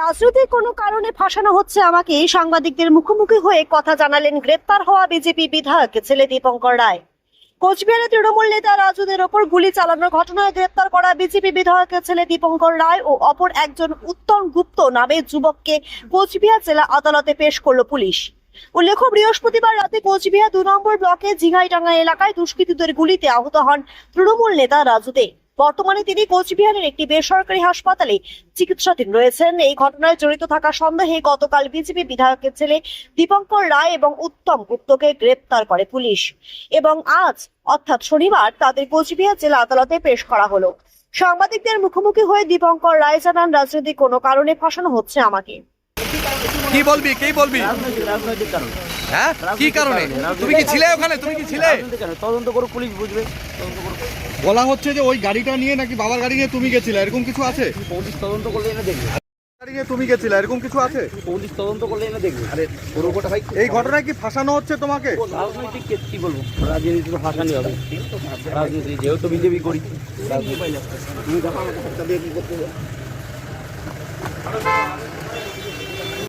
রাজনৈতিক কোনো কারণে ফাঁসানো হচ্ছে আমাকে সাংবাদিকদের মুখোমুখি হয়ে কথা জানালেন গ্রেপ্তার হওয়া বিজেপি বিধায়ক ছেলে দীপঙ্কর রায়। কোচবিহারে তৃণমূল নেতা রাজুদের ওপর গুলি চালানোর ঘটনায় গ্রেপ্তার করা বিজেপি বিধায়কের ছেলে দীপঙ্কর রায় ও অপর একজন উত্তম গুপ্ত নামে যুবককে কোচবিহার জেলা আদালতে পেশ করল পুলিশ। উল্লেখ্য, বৃহস্পতিবার রাতে কোচবিহার দু নম্বর ব্লকে জিঘাইটাঙ্গা এলাকায় দুষ্কৃতীদের গুলিতে আহত হন তৃণমূল নেতা রাজুদে। বর্তমানে তিনি কোচবিহারের একটি বেসরকারি হাসপাতালে চিকিৎসাধীন রয়েছেন। এই ঘটনায় জড়িত থাকা সন্দেহে গতকাল বিজেপি বিধায়কের ছেলে দীপঙ্কর রায় এবং উত্তম গুপ্তকে গ্রেপ্তার করে পুলিশ। এবং আজ, অর্থাৎ শনিবার, তাদের কোচবিহার জেলা আদালতে পেশ করা হলো। সাংবাদিকদের মুখোমুখি হয়ে দীপঙ্কর রায় জানান, রাজনৈতিক কোনো কারণে ফাঁসানো হচ্ছে আমাকে। কি বলবি কি বলবি? হ্যাঁ? কি কারণে? তুমি কি ছিলে ওখানে? তুমি কি ছিলে? তদন্ত করো পুলিশ বুঝবে বলা হচ্ছে যে ওই গাড়িটা নিয়ে নাকি বাবার গাড়ি নিয়ে তুমি গেছিলে এরকম কিছু আছে? পুলিশ তদন্ত করলে এনে দেখবে। গাড়ি নিয়ে তুমি গেছিলে এরকম কিছু আছে? পুলিশ তদন্ত করলে দেখবে। আরে ভাই এই ঘটনায় কি ফাঁসানো হচ্ছে তোমাকে? রাজনৈতিক কি বলব? রাজনীতি তো ফাঁসানি হবে। রাজনীতি যেহেতু বিজেপি করি তুমি দেখো করতে